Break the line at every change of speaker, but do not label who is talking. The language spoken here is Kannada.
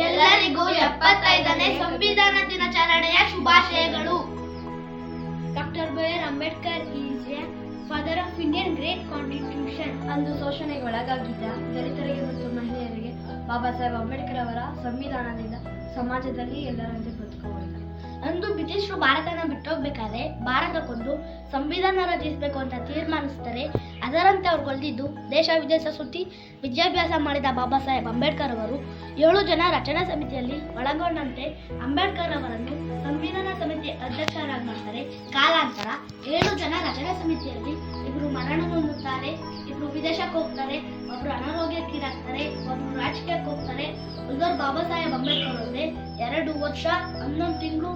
ಎಪ್ಪತ್ತೈದನೇ ಸಂವಿಧಾನ ದಿನಾಚರಣೆಯ ಶುಭಾಶಯಗಳು.
Doctor B R Ambedkar is a father of Indian great constitution
ಅಂದು ಶೋಷಣೆಗೆ ಒಳಗಾಗಿದ್ದ ದಲಿತರಿಗೆ ಮತ್ತು ಮಹಿಳೆಯರಿಗೆ ಬಾಬಾ ಸಾಹೇಬ್ ಅಂಬೇಡ್ಕರ್ ಅವರ ಸಂವಿಧಾನದಿಂದ ಸಮಾಜದಲ್ಲಿ ಎಲ್ಲರಂತೆ ಬದುಕಬಹುದು
ಅಂದು ಬ್ರಿಟಿಷರು ಭಾರತನ ಬಿಟ್ಟೋಗ್ಬೇಕಾದ್ರೆ ಭಾರತಕ್ಕೊಂದು ಸಂವಿಧಾನ ರಚಿಸಬೇಕು ಅಂತ ತೀರ್ಮಾನಿಸಿದರೆ ಅದರಂತೆ ಅವರು ಕೊಲ್ದಿದ್ದು ದೇಶ ವಿದೇಶ ಸುತ್ತಿ ವಿದ್ಯಾಭ್ಯಾಸ ಮಾಡಿದ ಬಾಬಾ ಸಾಹೇಬ್ ಅಂಬೇಡ್ಕರ್ ಅವರು ಏಳು ಜನ ರಚನಾ ಸಮಿತಿಯಲ್ಲಿ ಒಳಗೊಂಡಂತೆ ಅಂಬೇಡ್ಕರ್ ಅವರನ್ನು ಸಂವಿಧಾನ ಸಮಿತಿ ಅಧ್ಯಕ್ಷರಾಗಿ ಮಾಡ್ತಾರೆ. ಕಾಲಾಂತರ ಏಳು ಜನ ರಚನಾ ಸಮಿತಿಯಲ್ಲಿ ಇಬ್ಬರು ಮರಣ ಹೊಂದುತ್ತಾರೆ ಇಬ್ಬರು ವಿದೇಶಕ್ಕೆ ಹೋಗ್ತಾರೆ, ಒಬ್ರು ಅನಾರೋಗ್ಯಕ್ಕೀಡಾಗ್ತಾರೆ ಒಬ್ರು ರಾಜಕೀಯಕ್ಕೆ ಹೋಗ್ತಾರೆ. ಇವರು ಬಾಬಾ ಸಾಹೇಬ್ ಅಂಬೇಡ್ಕರ್ ಅವರೇ ಎರಡು ವರ್ಷ, ಹನ್ನೊಂದು ತಿಂಗಳು